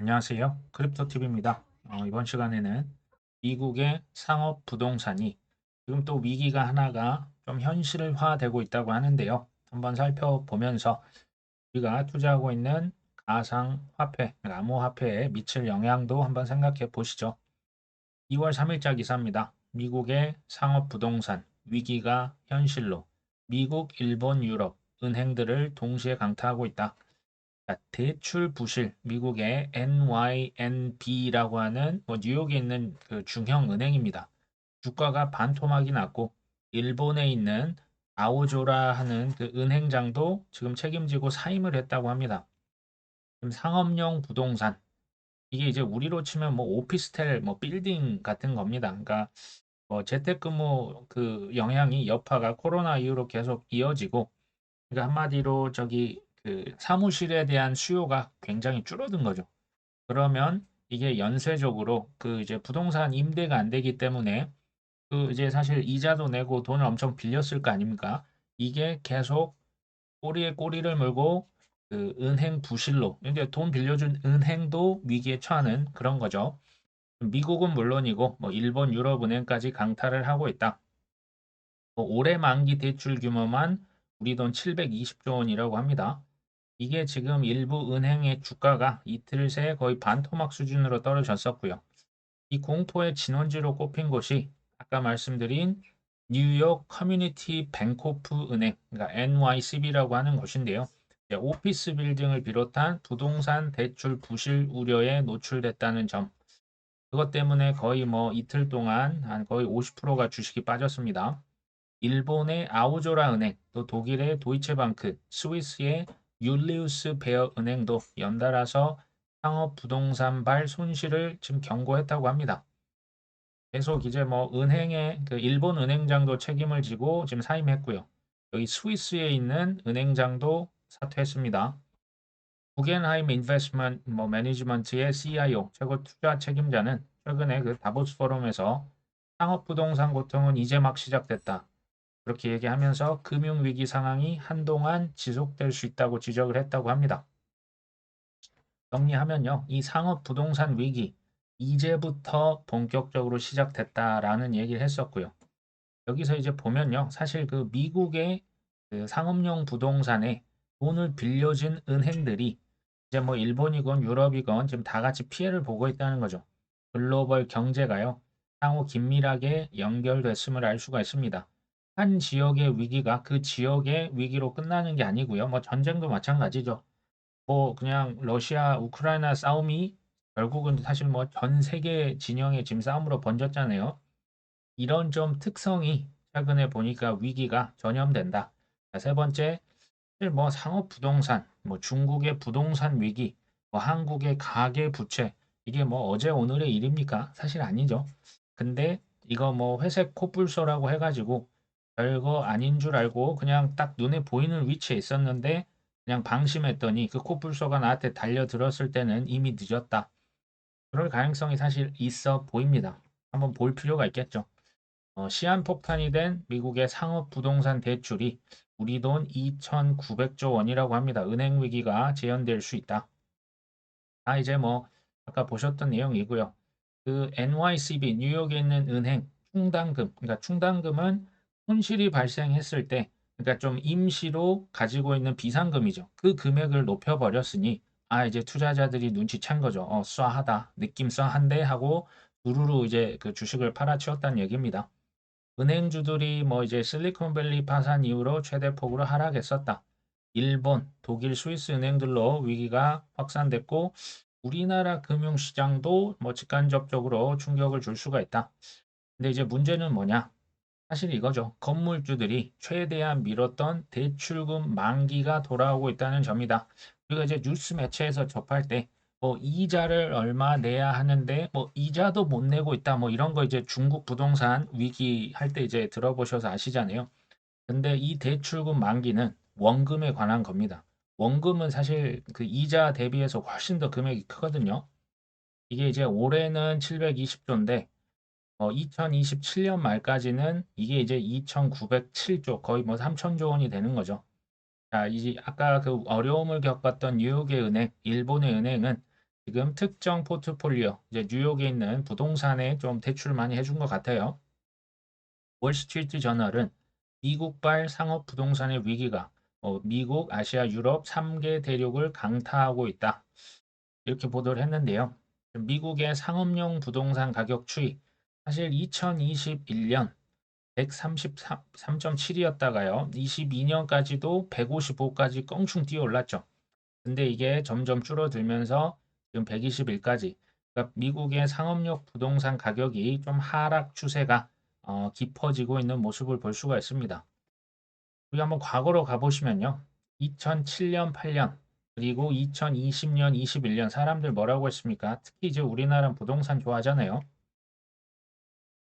안녕하세요. 크립토TV입니다. 어, 이번 시간에는 미국의 상업 부동산이 지금 또 위기가 하나가 좀 현실화되고 있다고 하는데요. 한번 살펴보면서 우리가 투자하고 있는 가상화폐, 암호화폐에 미칠 영향도 한번 생각해 보시죠. 2월 3일자 기사입니다. 미국의 상업 부동산 위기가 현실로 미국, 일본, 유럽 은행들을 동시에 강타하고 있다. 자, 대출 부실 미국의 NYNB라고 하는 뭐 뉴욕에 있는 그 중형 은행입니다. 주가가 반토막이 났고 일본에 있는 아오조라 하는 그 은행장도 지금 책임지고 사임을 했다고 합니다. 지금 상업용 부동산 이게 이제 우리로 치면 뭐 오피스텔 뭐 빌딩 같은 겁니다. 그러니까 뭐 재택근무 그 영향이 여파가 코로나 이후로 계속 이어지고 그러니까 한마디로 저기 그 사무실에 대한 수요가 굉장히 줄어든 거죠. 그러면 이게 연쇄적으로 그 이제 부동산 임대가 안 되기 때문에 그 이제 사실 이자도 내고 돈을 엄청 빌렸을 거 아닙니까? 이게 계속 꼬리에 꼬리를 물고 그 은행 부실로 이제 돈 빌려준 은행도 위기에 처하는 그런 거죠. 미국은 물론이고 뭐 일본, 유럽 은행까지 강타를 하고 있다. 뭐 올해 만기 대출 규모만 우리 돈 720조 원이라고 합니다. 이게 지금 일부 은행의 주가가 이틀 새 거의 반토막 수준으로 떨어졌었고요. 이 공포의 진원지로 꼽힌 곳이 아까 말씀드린 뉴욕 커뮤니티 뱅코프 은행, 그러니까 NYCB라고 하는 곳인데요. 오피스 빌딩을 비롯한 부동산 대출 부실 우려에 노출됐다는 점. 그것 때문에 거의 뭐 이틀 동안 한 거의 50%가 주식이 빠졌습니다. 일본의 아오조라 은행, 또 독일의 도이체방크, 스위스의 율리우스 베어 은행도 연달아서 상업 부동산발 손실을 지금 경고했다고 합니다. 계속 이제 뭐 은행의 그 일본 은행장도 책임을 지고 지금 사임했고요. 여기 스위스에 있는 은행장도 사퇴했습니다. 구겐하임 인베스트먼트 뭐 매니지먼트의 CIO 최고 투자 책임자는 최근에 그 다보스 포럼에서 상업 부동산 고통은 이제 막 시작됐다. 그렇게 얘기하면서 금융위기 상황이 한동안 지속될 수 있다고 지적을 했다고 합니다. 정리하면요. 이 상업 부동산 위기 이제부터 본격적으로 시작됐다라는 얘기를 했었고요. 여기서 이제 보면요. 사실 그 미국의 그 상업용 부동산에 돈을 빌려준 은행들이 이제 뭐 일본이건 유럽이건 지금 다 같이 피해를 보고 있다는 거죠. 글로벌 경제가요. 상호 긴밀하게 연결됐음을 알 수가 있습니다. 한 지역의 위기가 그 지역의 위기로 끝나는 게 아니고요. 뭐 전쟁도 마찬가지죠. 뭐 그냥 러시아 우크라이나 싸움이 결국은 사실 뭐 전 세계 진영의 지금 싸움으로 번졌잖아요. 이런 좀 특성이 최근에 보니까 위기가 전염된다. 자, 세 번째, 뭐 상업 부동산, 뭐 중국의 부동산 위기, 뭐 한국의 가계 부채, 이게 뭐 어제 오늘의 일입니까? 사실 아니죠. 근데 이거 뭐 회색 코뿔소라고 해가지고 별거 아닌 줄 알고 그냥 딱 눈에 보이는 위치에 있었는데 그냥 방심했더니 그 코뿔소가 나한테 달려들었을 때는 이미 늦었다. 그럴 가능성이 사실 있어 보입니다. 한번 볼 필요가 있겠죠. 어, 시한폭탄이 된 미국의 상업 부동산 대출이 우리 돈 2,900조 원이라고 합니다. 은행 위기가 재현될 수 있다. 아, 이제 뭐 아까 보셨던 내용이고요. 그 NYCB 뉴욕에 있는 은행 충당금, 그러니까 충당금은 손실이 발생했을 때 그러니까 좀 임시로 가지고 있는 비상금이죠. 그 금액을 높여버렸으니 아 이제 투자자들이 눈치챈 거죠. 어 쏴하다 느낌 쏴한데 하고 두루루 이제 그 주식을 팔아치웠다는 얘기입니다. 은행주들이 뭐 이제 실리콘밸리 파산 이후로 최대 폭으로 하락했었다. 일본, 독일, 스위스 은행들로 위기가 확산됐고 우리나라 금융시장도 뭐 직간접적으로 충격을 줄 수가 있다. 근데 이제 문제는 뭐냐? 사실 이거죠. 건물주들이 최대한 미뤘던 대출금 만기가 돌아오고 있다는 점이다. 우리가 이제 뉴스 매체에서 접할 때 뭐 이자를 얼마 내야 하는데 뭐 이자도 못 내고 있다 뭐 이런 거 이제 중국 부동산 위기 할 때 이제 들어보셔서 아시잖아요. 근데 이 대출금 만기는 원금에 관한 겁니다. 원금은 사실 그 이자 대비해서 훨씬 더 금액이 크거든요. 이게 이제 올해는 720조인데 어, 2027년 말까지는 이게 이제 2,907조 거의 뭐 3,000조 원이 되는 거죠. 자, 이제 아까 그 어려움을 겪었던 뉴욕의 은행, 일본의 은행은 지금 특정 포트폴리오, 이제 뉴욕에 있는 부동산에 좀 대출을 많이 해준 것 같아요. 월스트리트 저널은 미국발 상업 부동산의 위기가 어, 미국, 아시아, 유럽 3개 대륙을 강타하고 있다. 이렇게 보도를 했는데요. 미국의 상업용 부동산 가격 추이 사실 2021년 133.7이었다가요. 22년까지도 155까지 껑충 뛰어 올랐죠. 근데 이게 점점 줄어들면서 지금 121까지 그러니까 미국의 상업용 부동산 가격이 좀 하락 추세가 어, 깊어지고 있는 모습을 볼 수가 있습니다. 우리 한번 과거로 가보시면요. 2007년, 8년 그리고 2020년, 21년 사람들 뭐라고 했습니까? 특히 이제 우리나라 부동산 좋아하잖아요.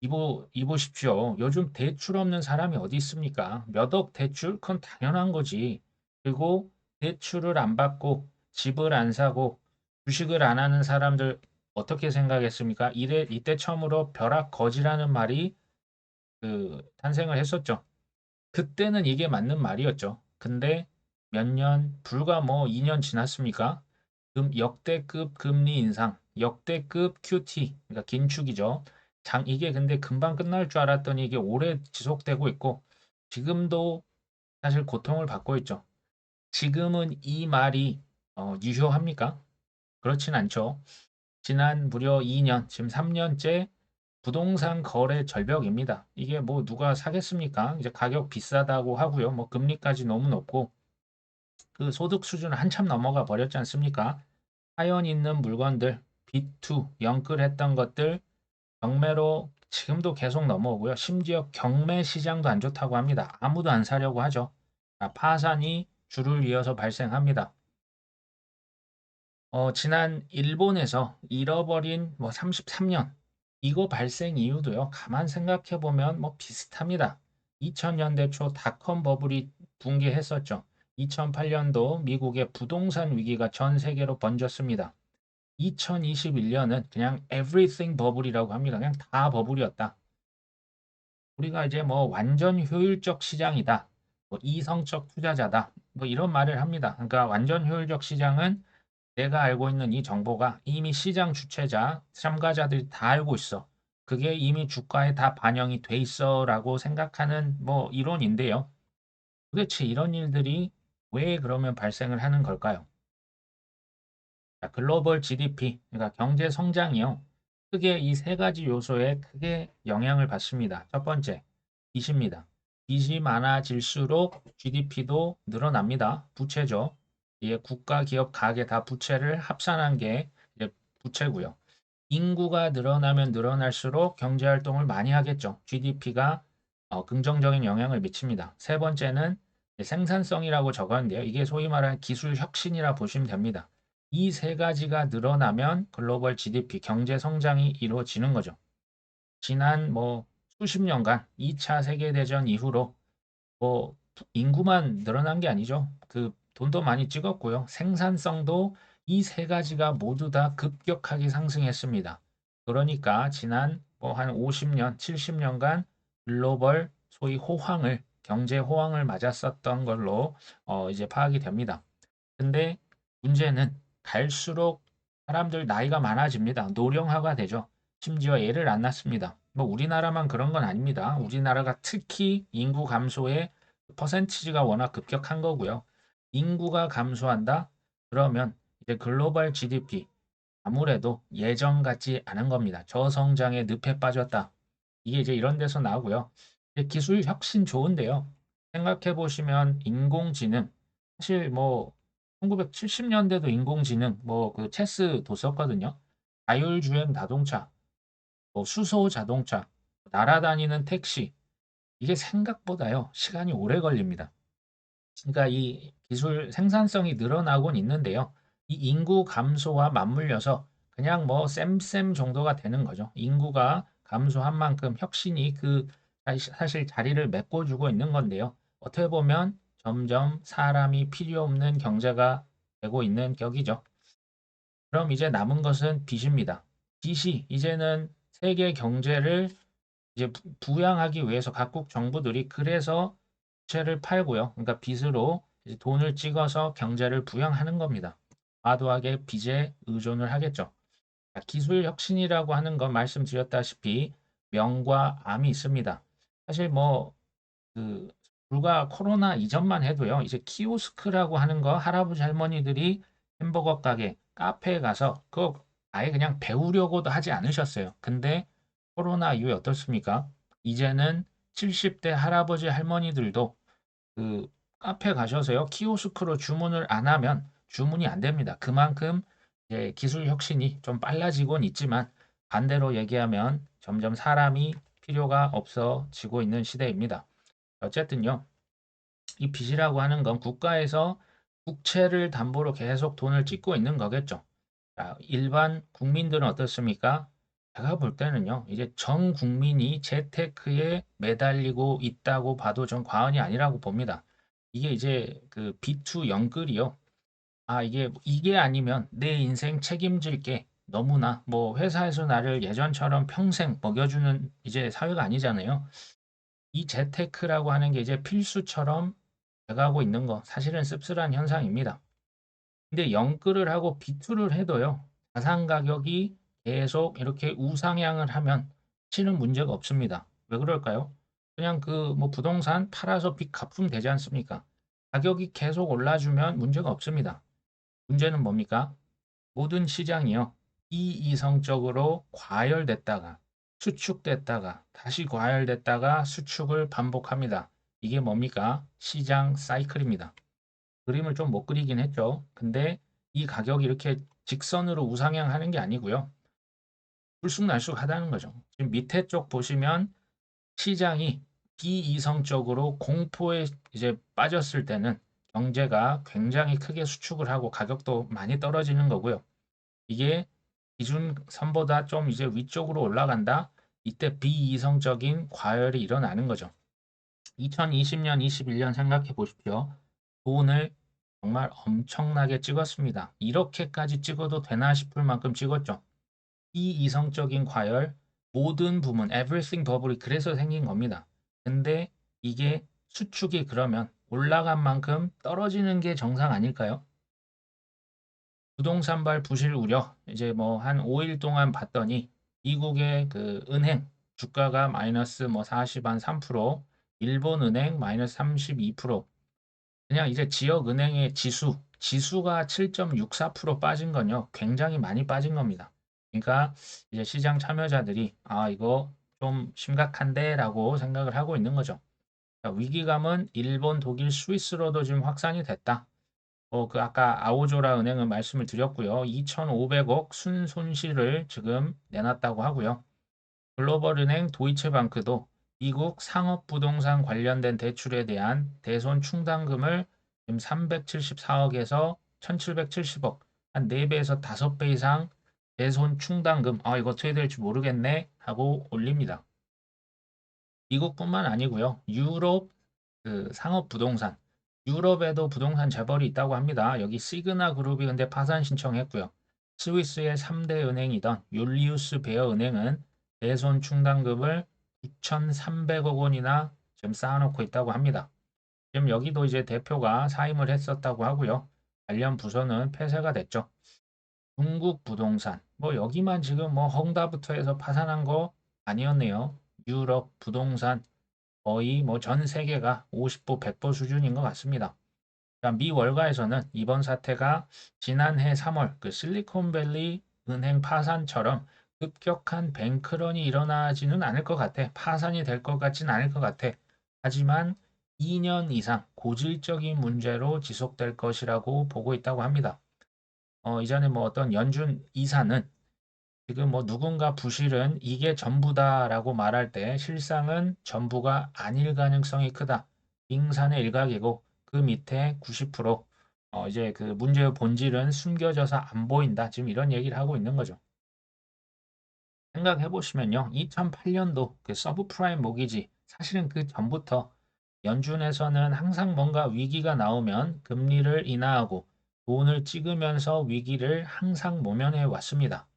이보, 이보십시오. 요즘 대출 없는 사람이 어디 있습니까? 몇 억 대출? 그건 당연한 거지. 그리고 대출을 안 받고 집을 안 사고 주식을 안 하는 사람들 어떻게 생각했습니까? 이래, 이때 처음으로 벼락 거지라는 말이 그 탄생을 했었죠. 그때는 이게 맞는 말이었죠. 근데 몇 년, 불과 뭐 2년 지났습니까? 금, 역대급 금리 인상, 역대급 QT, 그러니까 긴축이죠. 장, 이게 근데 금방 끝날 줄 알았더니 이게 오래 지속되고 있고, 지금도 사실 고통을 받고 있죠. 지금은 이 말이 어, 유효합니까? 그렇진 않죠. 지난 무려 2년, 지금 3년째 부동산 거래 절벽입니다. 이게 뭐 누가 사겠습니까? 이제 가격 비싸다고 하고요. 뭐 금리까지 너무 높고 그 소득 수준을 한참 넘어가 버렸지 않습니까? 하연 있는 물건들, B2, 영끌했던 것들 경매로 지금도 계속 넘어오고요. 심지어 경매 시장도 안 좋다고 합니다. 아무도 안 사려고 하죠. 아, 파산이 줄을 이어서 발생합니다. 어, 지난 일본에서 잃어버린 뭐 33년 이거 발생 이유도요. 가만 생각해 보면 뭐 비슷합니다. 2000년대 초 닷컴 버블이 붕괴했었죠. 2008년도 미국의 부동산 위기가 전 세계로 번졌습니다. 2021년은 그냥 everything 버블이라고 합니다. 그냥 다 버블이었다. 우리가 이제 뭐 완전 효율적 시장이다. 뭐 이성적 투자자다. 뭐 이런 말을 합니다. 그러니까 완전 효율적 시장은 내가 알고 있는 이 정보가 이미 시장 주체자, 참가자들이 다 알고 있어. 그게 이미 주가에 다 반영이 돼 있어라고 생각하는 뭐 이론인데요. 도대체 이런 일들이 왜 그러면 발생을 하는 걸까요? 자, 글로벌 GDP, 그러니까 경제 성장이요. 크게 이 세 가지 요소에 크게 영향을 받습니다. 첫 번째, 빚입니다. 빚이 많아질수록 GDP도 늘어납니다. 부채죠. 이게 국가, 기업, 가계 다 부채를 합산한 게 부채고요. 인구가 늘어나면 늘어날수록 경제 활동을 많이 하겠죠. GDP가 어, 긍정적인 영향을 미칩니다. 세 번째는 생산성이라고 적었는데요. 이게 소위 말하는 기술 혁신이라 보시면 됩니다. 이 세 가지가 늘어나면 글로벌 GDP 경제 성장이 이루어지는 거죠. 지난 뭐 수십 년간 2차 세계대전 이후로 뭐 인구만 늘어난 게 아니죠. 그 돈도 많이 찍었고요. 생산성도 이 세 가지가 모두 다 급격하게 상승했습니다. 그러니까 지난 뭐 한 50년, 70년간 글로벌 소위 호황을 경제 호황을 맞았었던 걸로 어 이제 파악이 됩니다. 근데 문제는 갈수록 사람들 나이가 많아집니다. 노령화가 되죠. 심지어 애를 안 낳습니다. 뭐 우리나라만 그런 건 아닙니다. 우리나라가 특히 인구 감소의 퍼센티지가 워낙 급격한 거고요. 인구가 감소한다? 그러면 이제 글로벌 GDP 아무래도 예전 같지 않은 겁니다. 저성장의 늪에 빠졌다. 이게 이제 이런 데서 나오고요. 기술 혁신 좋은데요. 생각해 보시면 인공지능 사실 뭐 1970년대도 인공지능 뭐 그 체스도 썼거든요. 자율주행 자동차, 뭐 수소 자동차, 날아다니는 택시 이게 생각보다요 시간이 오래 걸립니다. 그러니까 이 기술 생산성이 늘어나곤 있는데요. 이 인구 감소와 맞물려서 그냥 뭐 쌤쌤 정도가 되는 거죠. 인구가 감소한 만큼 혁신이 그 사실 자리를 메꿔주고 있는 건데요. 어떻게 보면 점점 사람이 필요 없는 경제가 되고 있는 격이죠. 그럼 이제 남은 것은 빚입니다. 빚이 이제는 세계 경제를 이제 부양하기 위해서 각국 정부들이 그래서 부채를 팔고요. 그러니까 빚으로 돈을 찍어서 경제를 부양하는 겁니다. 과도하게 빚에 의존을 하겠죠. 자, 기술 혁신이라고 하는 건 말씀드렸다시피 명과 암이 있습니다. 사실 뭐 그 불과 코로나 이전만 해도요. 이제 키오스크라고 하는 거 할아버지 할머니들이 햄버거 가게, 카페에 가서 그거 아예 그냥 배우려고도 하지 않으셨어요. 근데 코로나 이후에 어떻습니까? 이제는 70대 할아버지 할머니들도 그 카페 가셔서요. 키오스크로 주문을 안 하면 주문이 안 됩니다. 그만큼 이제 기술 혁신이 좀 빨라지곤 있지만 반대로 얘기하면 점점 사람이 필요가 없어지고 있는 시대입니다. 어쨌든요. 이 빚이라고 하는 건 국가에서 국채를 담보로 계속 돈을 찍고 있는 거겠죠. 자, 일반 국민들은 어떻습니까? 제가 볼 때는요. 이제 전 국민이 재테크에 매달리고 있다고 봐도 전 과언이 아니라고 봅니다. 이게 이제 그 B2 영끌이요. 아, 이게 이게 아니면 내 인생 책임질게. 너무나 뭐 회사에서 나를 예전처럼 평생 먹여주는 이제 사회가 아니잖아요. 이 재테크라고 하는 게 이제 필수처럼 돼가고 있는 거 사실은 씁쓸한 현상입니다. 근데 영끌을 하고 비투를 해도요. 자산 가격이 계속 이렇게 우상향을 하면 치는 문제가 없습니다. 왜 그럴까요? 그냥 그 뭐 부동산 팔아서 빚 갚으면 되지 않습니까? 가격이 계속 올라주면 문제가 없습니다. 문제는 뭡니까? 모든 시장이요. 이이성적으로 과열됐다가 수축됐다가 다시 과열됐다가 수축을 반복합니다. 이게 뭡니까? 시장 사이클입니다. 그림을 좀 못 그리긴 했죠. 근데 이 가격이 이렇게 직선으로 우상향하는 게 아니고요. 불쑥날쑥하다는 거죠. 지금 밑에 쪽 보시면 시장이 비이성적으로 공포에 이제 빠졌을 때는 경제가 굉장히 크게 수축을 하고 가격도 많이 떨어지는 거고요. 이게 기준선보다 좀 이제 위쪽으로 올라간다. 이때 비이성적인 과열이 일어나는 거죠. 2020년, 21년 생각해 보십시오. 돈을 정말 엄청나게 찍었습니다. 이렇게까지 찍어도 되나 싶을 만큼 찍었죠. 비이성적인 과열, 모든 부문, everything 버블이 그래서 생긴 겁니다. 근데 이게 수축이 그러면 올라간 만큼 떨어지는 게 정상 아닐까요? 부동산발 부실 우려 이제 뭐 한 5일 동안 봤더니 미국의 그 은행 주가가 마이너스 뭐 40, 한 3%, 일본 은행 마이너스 32%. 그냥 이제 지역 은행의 지수, 지수가 7.64% 빠진 건요. 굉장히 많이 빠진 겁니다. 그러니까 이제 시장 참여자들이 아, 이거 좀 심각한데라고 생각을 하고 있는 거죠. 위기감은 일본, 독일, 스위스로도 지금 확산이 됐다. 어, 그 아까 아오조라 은행은 말씀을 드렸고요. 2,500억 순손실을 지금 내놨다고 하고요. 글로벌 은행 도이체방크도 미국 상업 부동산 관련된 대출에 대한 대손 충당금을 지금 374억에서 1,770억 한 4배에서 5배 이상 대손 충당금 아 이거 어떻게 될지 모르겠네 하고 올립니다. 미국뿐만 아니고요. 유럽 그 상업 부동산 유럽에도 부동산 재벌이 있다고 합니다. 여기 시그나 그룹이 근데 파산 신청했고요. 스위스의 3대 은행이던 율리우스 베어 은행은 대손 충당금을 9,300억 원이나 지금 쌓아놓고 있다고 합니다. 지금 여기도 이제 대표가 사임을 했었다고 하고요. 관련 부서는 폐쇄가 됐죠. 중국 부동산 뭐 여기만 지금 뭐 헝다부터 해서 파산한 거 아니었네요. 유럽 부동산 거의 뭐 전 세계가 50보 100보 수준인 것 같습니다. 미 월가에서는 이번 사태가 지난해 3월 그 실리콘밸리 은행 파산처럼 급격한 뱅크런이 일어나지는 않을 것 같아. 파산이 될 것 같지는 않을 것 같아. 하지만 2년 이상 고질적인 문제로 지속될 것이라고 보고 있다고 합니다. 어, 이전에 뭐 어떤 연준 이사는 지금 뭐 누군가 부실은 이게 전부다라고 말할 때 실상은 전부가 아닐 가능성이 크다. 빙산의 일각이고 그 밑에 90% 어, 이제 그 문제의 본질은 숨겨져서 안 보인다. 지금 이런 얘기를 하고 있는 거죠. 생각해 보시면요. 2008년도 그 서브프라임 모기지 사실은 그 전부터 연준에서는 항상 뭔가 위기가 나오면 금리를 인하하고 돈을 찍으면서 위기를 항상 모면해 왔습니다.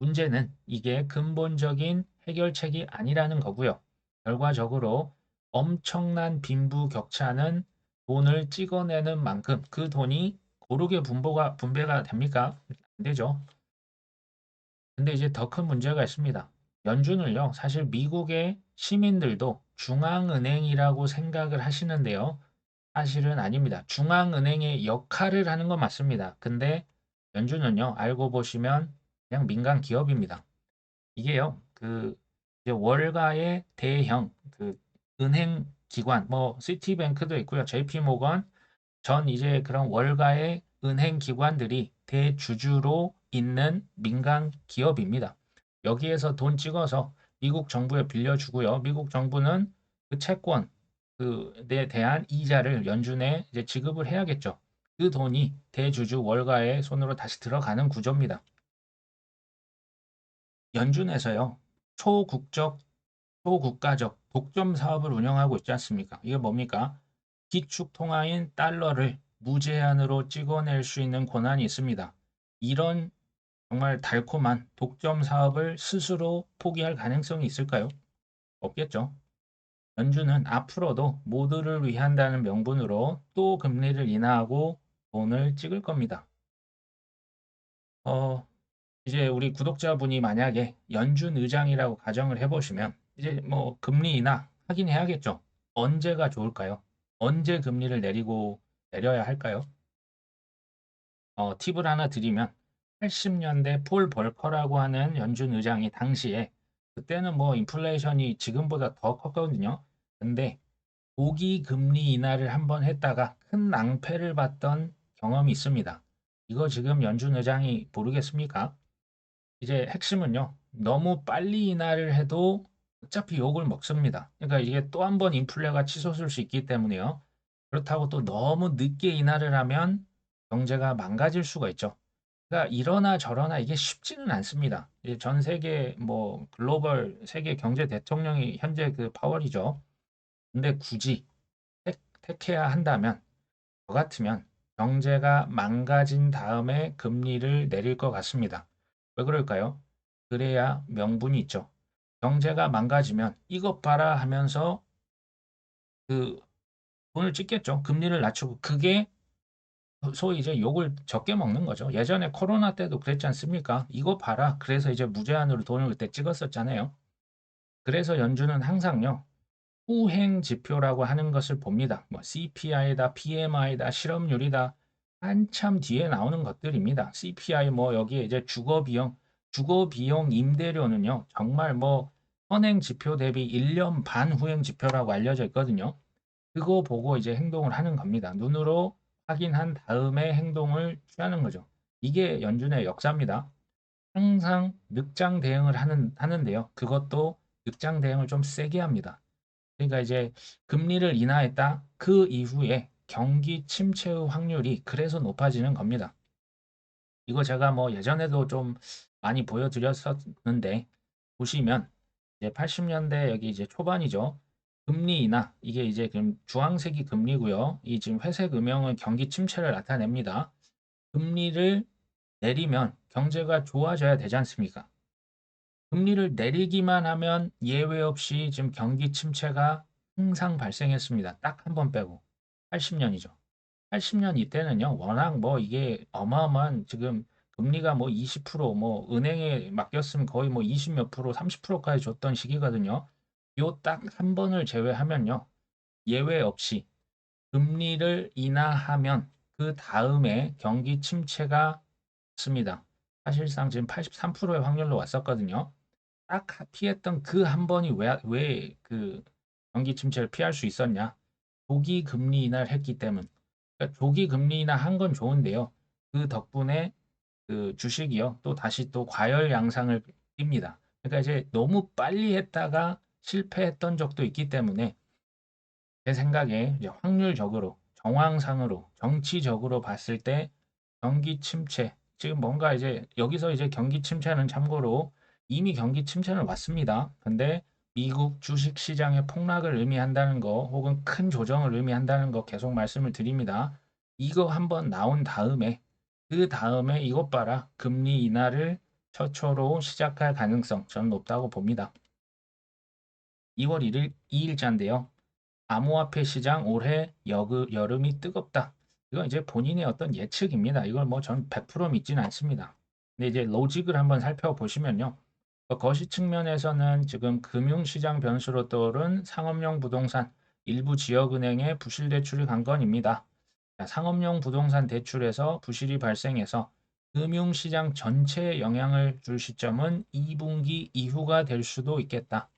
문제는 이게 근본적인 해결책이 아니라는 거고요. 결과적으로 엄청난 빈부 격차는 돈을 찍어내는 만큼 그 돈이 고르게 분보가 분배가 됩니까? 안 되죠. 근데 이제 더 큰 문제가 있습니다. 연준을요, 사실 미국의 시민들도 중앙은행이라고 생각을 하시는데요. 사실은 아닙니다. 중앙은행의 역할을 하는 건 맞습니다. 근데 연준은요, 알고 보시면 그냥 민간 기업입니다. 이게요, 그 월가의 대형 그 은행 기관, 뭐 시티뱅크도 있고요, JP 모건 전 이제 그런 월가의 은행 기관들이 대주주로 있는 민간 기업입니다. 여기에서 돈 찍어서 미국 정부에 빌려주고요. 미국 정부는 그 채권 그에 대한 이자를 연준에 이제 지급을 해야겠죠. 그 돈이 대주주 월가의 손으로 다시 들어가는 구조입니다. 연준에서요. 초국적, 초국가적 독점 사업을 운영하고 있지 않습니까? 이게 뭡니까? 기축 통화인 달러를 무제한으로 찍어낼 수 있는 권한이 있습니다. 이런 정말 달콤한 독점 사업을 스스로 포기할 가능성이 있을까요? 없겠죠. 연준은 앞으로도 모두를 위한다는 명분으로 또 금리를 인하하고 돈을 찍을 겁니다. 어, 이제 우리 구독자분이 만약에 연준 의장이라고 가정을 해보시면 이제 뭐 금리 인하 하긴 해야겠죠. 언제가 좋을까요? 언제 금리를 내리고 내려야 할까요? 어, 팁을 하나 드리면 80년대 폴 벌커라고 하는 연준 의장이 당시에 그때는 뭐 인플레이션이 지금보다 더 컸거든요. 근데 고기 금리 인하를 한번 했다가 큰 낭패를 봤던 경험이 있습니다. 이거 지금 연준 의장이 모르겠습니까? 이제 핵심은요. 너무 빨리 인하를 해도 어차피 욕을 먹습니다. 그러니까 이게 또 한 번 인플레가 치솟을 수 있기 때문에요. 그렇다고 또 너무 늦게 인하를 하면 경제가 망가질 수가 있죠. 그러니까 이러나 저러나 이게 쉽지는 않습니다. 전 세계 뭐 글로벌 세계 경제 대통령이 현재 그 파월이죠. 근데 굳이 택, 택해야 한다면 저 같으면 경제가 망가진 다음에 금리를 내릴 것 같습니다. 왜 그럴까요? 그래야 명분이 있죠. 경제가 망가지면 이것 봐라 하면서 그 돈을 찍겠죠. 금리를 낮추고 그게 소위 이제 욕을 적게 먹는 거죠. 예전에 코로나 때도 그랬지 않습니까? 이거 봐라. 그래서 이제 무제한으로 돈을 그때 찍었었잖아요. 그래서 연준은 항상요. 후행 지표라고 하는 것을 봅니다. 뭐 CPI다, PMI다, 실업률이다. 한참 뒤에 나오는 것들입니다. CPI 뭐 여기에 이제 주거 비용, 주거 비용 임대료는요. 정말 뭐 선행 지표 대비 1년 반 후행 지표라고 알려져 있거든요. 그거 보고 이제 행동을 하는 겁니다. 눈으로 확인한 다음에 행동을 취하는 거죠. 이게 연준의 역사입니다. 항상 늑장 대응을 하는, 하는데요. 그것도 늑장 대응을 좀 세게 합니다. 그러니까 이제 금리를 인하했다. 그 이후에 경기 침체의 확률이 그래서 높아지는 겁니다. 이거 제가 뭐 예전에도 좀 많이 보여드렸었는데 보시면 이제 80년대 여기 이제 초반이죠. 금리 인하 이게 이제 지금 주황색이 금리고요. 이 지금 회색 음영은 경기 침체를 나타냅니다. 금리를 내리면 경제가 좋아져야 되지 않습니까? 금리를 내리기만 하면 예외 없이 지금 경기 침체가 항상 발생했습니다. 딱 한 번 빼고 80년이죠. 80년 이때는요. 워낙 뭐 이게 어마어마한 지금 금리가 뭐 20%뭐 은행에 맡겼으면 거의 뭐 20 몇 프로, 30%까지 줬던 시기거든요. 요 딱 한 번을 제외하면요. 예외 없이 금리를 인하하면 그 다음에 경기 침체가 있습니다. 사실상 지금 83%의 확률로 왔었거든요. 딱 피했던 그 한 번이 왜그 경기 침체를 피할 수 있었냐? 조기 금리 인하를 했기 때문. 그러니까 조기 금리 인하 한 건 좋은데요. 그 덕분에 그 주식이요. 또 다시 또 과열 양상을 띱니다. 그러니까 이제 너무 빨리 했다가 실패했던 적도 있기 때문에 제 생각에 이제 확률적으로 정황상으로 정치적으로 봤을 때 경기 침체 지금 뭔가 이제 여기서 이제 경기 침체는 참고로 이미 경기 침체는 왔습니다. 근데 미국 주식 시장의 폭락을 의미한다는 거 혹은 큰 조정을 의미한다는 거 계속 말씀을 드립니다. 이거 한번 나온 다음에 그 다음에 이것 봐라 금리 인하를 최초로 시작할 가능성 저는 높다고 봅니다. 2월 1일 2일자인데요. 암호화폐 시장 올해 여름이 뜨겁다. 이건 이제 본인의 어떤 예측입니다. 이걸 뭐 전 100% 믿지는 않습니다. 근데 이제 로직을 한번 살펴보시면요. 어, 거시 측면에서는 지금 금융시장 변수로 떠오른 상업용 부동산 일부 지역은행의 부실 대출이 관건입니다. 자, 상업용 부동산 대출에서 부실이 발생해서 금융시장 전체에 영향을 줄 시점은 2분기 이후가 될 수도 있겠다.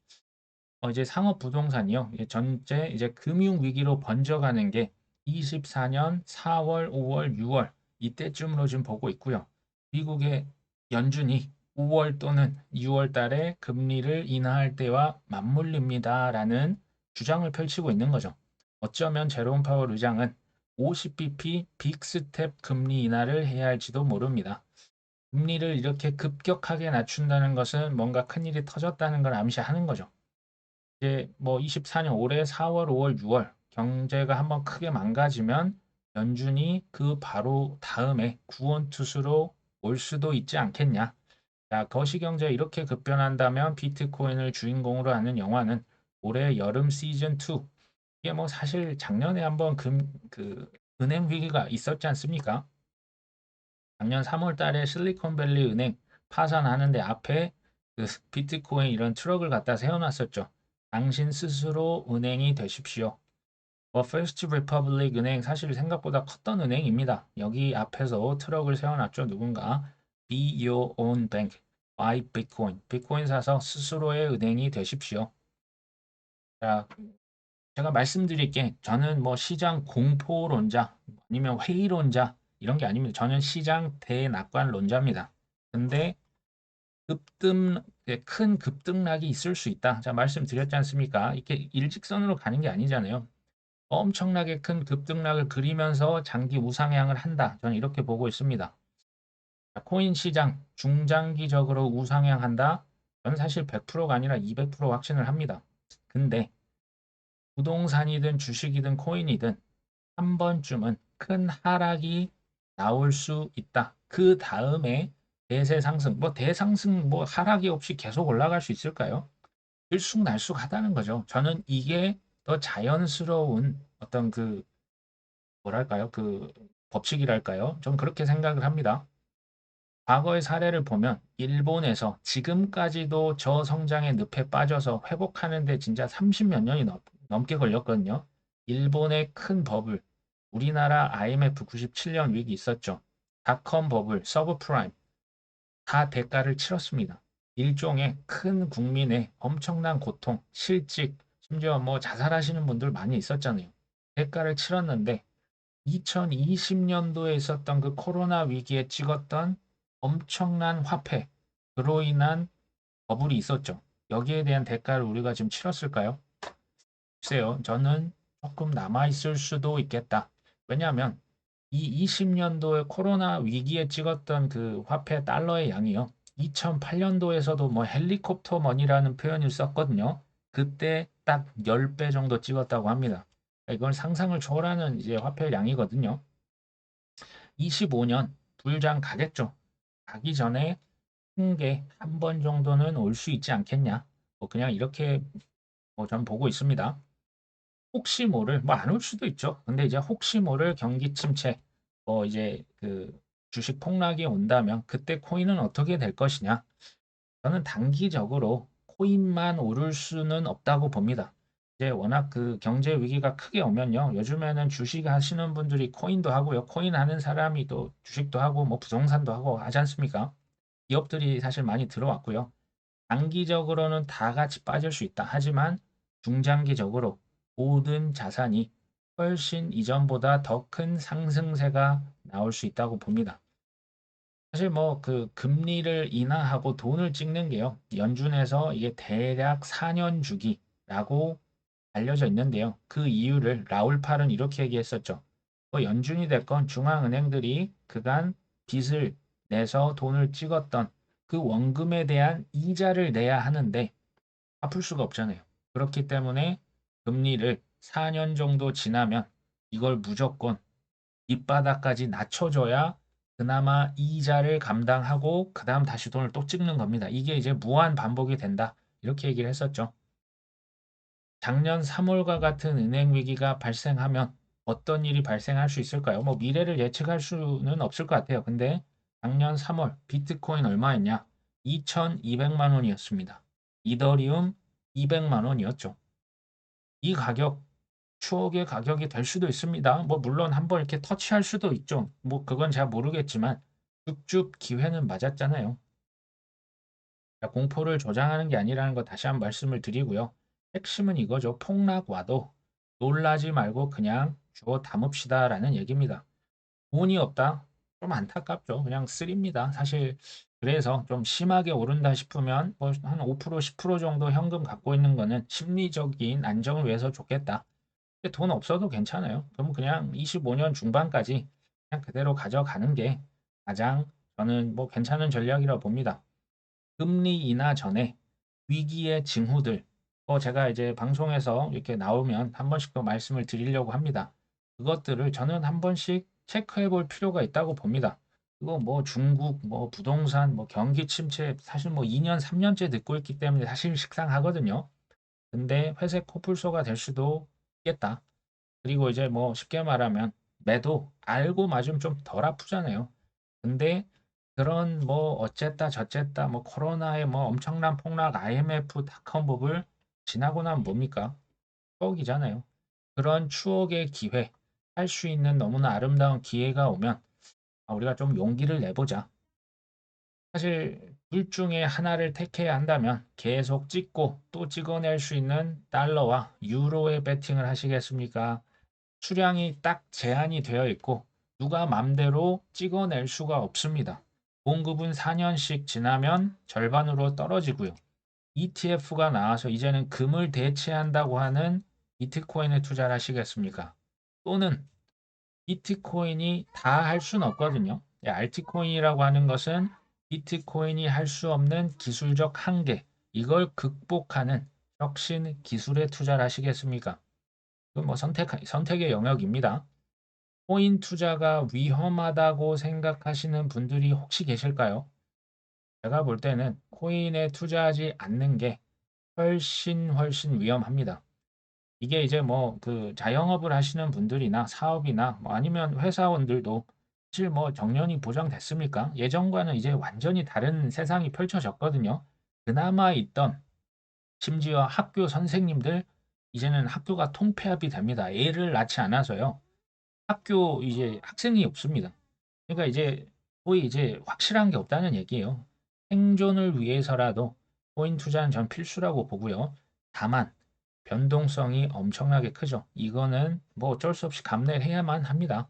어, 이제 상업 부동산이요. 이제 전체 이제 금융 위기로 번져가는 게 24년 4월, 5월, 6월 이때쯤으로 지금 보고 있고요. 미국의 연준이 5월 또는 6월 달에 금리를 인하할 때와 맞물립니다라는 주장을 펼치고 있는 거죠. 어쩌면 제롬 파월 의장은 50bp 빅스텝 금리 인하를 해야 할지도 모릅니다. 금리를 이렇게 급격하게 낮춘다는 것은 뭔가 큰일이 터졌다는 걸 암시하는 거죠. 이제 뭐 24년 올해 4월, 5월, 6월 경제가 한번 크게 망가지면 연준이 그 바로 다음에 구원 투수로 올 수도 있지 않겠냐. 자, 거시경제 이렇게 급변한다면 비트코인을 주인공으로 하는 영화는 올해 여름 시즌 2. 이게 뭐 사실 작년에 한번 금, 그 은행 위기가 있었지 않습니까? 작년 3월 달에 실리콘밸리 은행 파산하는데 앞에 그 비트코인 이런 트럭을 갖다 세워놨었죠. 당신 스스로 은행이 되십시오. 뭐 퍼스트 리퍼블릭 은행 사실 생각보다 컸던 은행입니다. 여기 앞에서 트럭을 세워놨죠. 누군가 Be your own bank, buy bitcoin. 비트코인 사서 스스로의 은행이 되십시오. 자, 제가 말씀드릴게 저는 뭐 시장 공포론자 아니면 회의론자 이런 게 아닙니다. 저는 시장 대낙관론자입니다. 근데 급등 큰 급등락이 있을 수 있다. 자 말씀드렸지 않습니까? 이렇게 일직선으로 가는 게 아니잖아요. 엄청나게 큰 급등락을 그리면서 장기 우상향을 한다. 저는 이렇게 보고 있습니다. 자, 코인 시장 중장기적으로 우상향한다. 저는 사실 100%가 아니라 200% 확신을 합니다. 근데 부동산이든 주식이든 코인이든 한 번쯤은 큰 하락이 나올 수 있다. 그 다음에 대세 상승, 뭐 대상승, 뭐 하락이 없이 계속 올라갈 수 있을까요? 들쑥날쑥하다는 거죠. 저는 이게 더 자연스러운 어떤 그 뭐랄까요? 그 법칙이랄까요? 좀 그렇게 생각을 합니다. 과거의 사례를 보면 일본에서 지금까지도 저성장의 늪에 빠져서 회복하는데 진짜 30몇 년이 넘, 넘게 걸렸거든요. 일본의 큰 버블, 우리나라 IMF 97년 위기 있었죠. 닷컴 버블, 서브프라임 다 대가를 치렀습니다. 일종의 큰 국민의 엄청난 고통, 실직, 심지어 뭐 자살하시는 분들 많이 있었잖아요. 대가를 치렀는데 2020년도에 있었던 그 코로나 위기에 찍었던 엄청난 화폐, 그로 인한 버블이 있었죠. 여기에 대한 대가를 우리가 지금 치렀을까요? 글쎄요, 저는 조금 남아있을 수도 있겠다. 왜냐하면 이 20년도에 코로나 위기에 찍었던 그 화폐 달러의 양이요. 2008년도에서도 뭐 헬리콥터 머니라는 표현을 썼거든요. 그때 딱 10배 정도 찍었다고 합니다. 이건 상상을 초월하는 이제 화폐 양이거든요. 25년 불장 가겠죠. 가기 전에 큰게한번 정도는 올 수 있지 않겠냐. 뭐 그냥 이렇게 뭐 전 보고 있습니다. 혹시 모를 뭐 안 올 수도 있죠. 근데 이제 혹시 모를 경기 침체 뭐 이제 그 주식 폭락이 온다면 그때 코인은 어떻게 될 것이냐? 저는 단기적으로 코인만 오를 수는 없다고 봅니다. 이제 워낙 그 경제 위기가 크게 오면요. 요즘에는 주식 하시는 분들이 코인도 하고요. 코인 하는 사람이 또 주식도 하고 뭐 부동산도 하고 하지 않습니까? 기업들이 사실 많이 들어왔고요. 단기적으로는 다 같이 빠질 수 있다. 하지만 중장기적으로 모든 자산이 훨씬 이전보다 더 큰 상승세가 나올 수 있다고 봅니다. 사실 뭐 그 금리를 인하하고 돈을 찍는 게요. 연준에서 이게 대략 4년 주기라고 알려져 있는데요. 그 이유를 라울 팔은 이렇게 얘기했었죠. 뭐 연준이 됐건 중앙은행들이 그간 빚을 내서 돈을 찍었던 그 원금에 대한 이자를 내야 하는데 갚을 수가 없잖아요. 그렇기 때문에 금리를 4년 정도 지나면 이걸 무조건 밑바닥까지 낮춰줘야 그나마 이자를 감당하고 그 다음 다시 돈을 또 찍는 겁니다. 이게 이제 무한 반복이 된다. 이렇게 얘기를 했었죠. 작년 3월과 같은 은행 위기가 발생하면 어떤 일이 발생할 수 있을까요? 뭐 미래를 예측할 수는 없을 것 같아요. 근데 작년 3월 비트코인 얼마였냐? 2,200만 원이었습니다. 이더리움 200만 원이었죠. 이 가격 추억의 가격이 될 수도 있습니다. 뭐 물론 한번 이렇게 터치할 수도 있죠. 뭐 그건 잘 모르겠지만 쭉쭉 기회는 맞았잖아요. 자, 공포를 조장하는 게 아니라는 거 다시 한 번 말씀을 드리고요. 핵심은 이거죠. 폭락 와도 놀라지 말고 그냥 주워 담읍시다 라는 얘기입니다. 돈이 없다? 좀 안타깝죠. 그냥 쓰립니다. 사실 그래서 좀 심하게 오른다 싶으면 뭐 한 5% 10% 정도 현금 갖고 있는 거는 심리적인 안정을 위해서 좋겠다. 근데 돈 없어도 괜찮아요. 그럼 그냥 25년 중반까지 그냥 그대로 가져가는 게 가장 저는 뭐 괜찮은 전략이라고 봅니다. 금리 인하 전에 위기의 징후들 어 제가 이제 방송에서 이렇게 나오면 한 번씩 더 말씀을 드리려고 합니다. 그것들을 저는 한 번씩 체크해 볼 필요가 있다고 봅니다. 그거 뭐 중국 뭐 부동산 뭐 경기 침체 사실 뭐 2년 3년째 듣고 있기 때문에 사실 식상하거든요. 근데 회색 코뿔소가 될 수도 있겠다. 그리고 이제 뭐 쉽게 말하면 매도 알고 맞으면 좀 덜 아프잖아요. 근데 그런 뭐 어쨌다 저쨌다 뭐 코로나의 뭐 엄청난 폭락 IMF 닷컴법을 지나고 나면 뭡니까? 추억이잖아요. 그런 추억의 기회, 할 수 있는 너무나 아름다운 기회가 오면 아, 우리가 좀 용기를 내보자. 사실 둘 중에 하나를 택해야 한다면 계속 찍고 또 찍어낼 수 있는 달러와 유로에 베팅을 하시겠습니까? 수량이 딱 제한이 되어 있고 누가 맘대로 찍어낼 수가 없습니다. 공급은 4년씩 지나면 절반으로 떨어지고요. ETF가 나와서 이제는 금을 대체한다고 하는 비트코인에 투자를 하시겠습니까? 또는 비트코인이 다 할 수는 없거든요. 알트코인이라고 하는 것은 비트코인이 할 수 없는 기술적 한계, 이걸 극복하는 혁신 기술에 투자를 하시겠습니까? 그건 뭐 선택, 선택의 영역입니다. 코인 투자가 위험하다고 생각하시는 분들이 혹시 계실까요? 제가 볼 때는 코인에 투자하지 않는 게 훨씬 훨씬 위험합니다. 이게 이제 뭐 그 자영업을 하시는 분들이나 사업이나 뭐 아니면 회사원들도 사실 뭐 정년이 보장됐습니까? 예전과는 이제 완전히 다른 세상이 펼쳐졌거든요. 그나마 있던 심지어 학교 선생님들 이제는 학교가 통폐합이 됩니다. 애를 낳지 않아서요. 학교 이제 학생이 없습니다. 그러니까 이제 거의 이제 확실한 게 없다는 얘기예요. 생존을 위해서라도 코인 투자는 전 필수라고 보고요. 다만 변동성이 엄청나게 크죠. 이거는 뭐 어쩔 수 없이 감내해야만 합니다.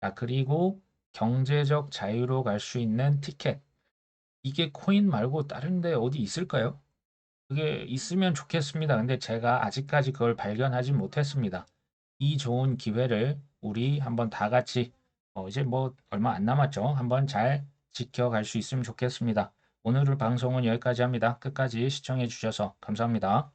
자, 그리고 경제적 자유로 갈 수 있는 티켓. 이게 코인 말고 다른 데 어디 있을까요? 그게 있으면 좋겠습니다. 근데 제가 아직까지 그걸 발견하지 못했습니다. 이 좋은 기회를 우리 한번 다 같이 어, 이제 뭐 얼마 안 남았죠. 한번 잘 지켜갈 수 있으면 좋겠습니다. 오늘 방송은 여기까지 합니다. 끝까지 시청해 주셔서 감사합니다.